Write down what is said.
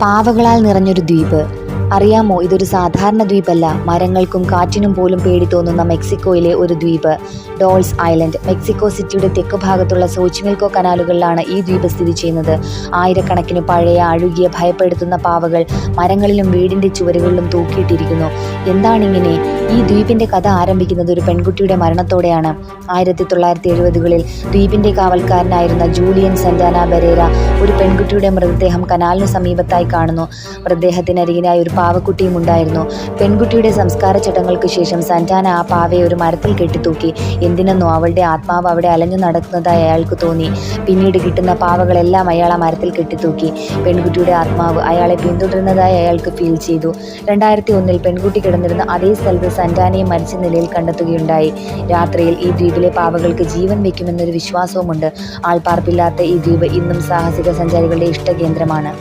പാവകളാൽ നിറഞ്ഞൊരു ദ്വീപ്. അറിയാമോ ഇതൊരു സാധാരണ ദ്വീപല്ല. മരങ്ങൾക്കും കാറ്റിനും പോലും പേടി തോന്നുന്ന മെക്സിക്കോയിലെ ഒരു ദ്വീപ്. ഡോൾസ് ഐലൻഡ് മെക്സിക്കോ സിറ്റിയുടെ തെക്ക് ഭാഗത്തുള്ള സോച്ചിമിൽക്കോ കനാലുകളിലാണ് ഈ ദ്വീപ് സ്ഥിതി ചെയ്യുന്നത്. ആയിരക്കണക്കിന് പഴയ അഴുകിയ ഭയപ്പെടുത്തുന്ന പാവകൾ മരങ്ങളിലും വീടിന്റെ ചുവരുകളിലും തൂക്കിയിട്ടിരിക്കുന്നു. എന്താണിങ്ങനെ? ഈ ദ്വീപിന്റെ കഥ ആരംഭിക്കുന്നത് ഒരു പെൺകുട്ടിയുടെ മരണത്തോടെയാണ്. ആയിരത്തി തൊള്ളായിരത്തി എഴുപതുകളിൽ ദ്വീപിന്റെ കാവൽക്കാരനായിരുന്ന ജൂലിയൻ സെന്റാന ബരേര ഒരു പെൺകുട്ടിയുടെ മൃതദേഹം കനാലിന് സമീപത്തായി കാണുന്നു. മൃതദേഹത്തിനരികിനായി ഒരു പാവക്കുട്ടിയും ഉണ്ടായിരുന്നു. പെൺകുട്ടിയുടെ സംസ്കാര ചടങ്ങുകൾക്ക് ശേഷം സന്റാന ആ പാവയെ ഒരു മരത്തിൽ കെട്ടിത്തൂക്കി. എന്തിനെന്നോ അവളുടെ ആത്മാവ് അവിടെ അലഞ്ഞു നടക്കുന്നതായി അയാൾക്ക് തോന്നി. പിന്നീട് കിട്ടുന്ന പാവകളെല്ലാം അയാൾ ആ മരത്തിൽ കെട്ടിത്തൂക്കി. പെൺകുട്ടിയുടെ ആത്മാവ് അയാളെ പിന്തുടരുന്നതായി അയാൾക്ക് ഫീൽ ചെയ്തു. രണ്ടായിരത്തി ഒന്നിൽ പെൺകുട്ടി കിടന്നിരുന്ന അതേ സ്ഥലത്ത് സന്റാനയെ മരിച്ച നിലയിൽ കണ്ടെത്തുകയുണ്ടായി. രാത്രിയിൽ ഈ ദ്വീപിലെ പാവകൾക്ക് ജീവൻ വയ്ക്കുമെന്നൊരു വിശ്വാസവുമുണ്ട്. ആൾപ്പാർപ്പില്ലാത്ത ഈ ദ്വീപ് ഇന്നും സാഹസിക സഞ്ചാരികളുടെ ഇഷ്ടകേന്ദ്രമാണ്.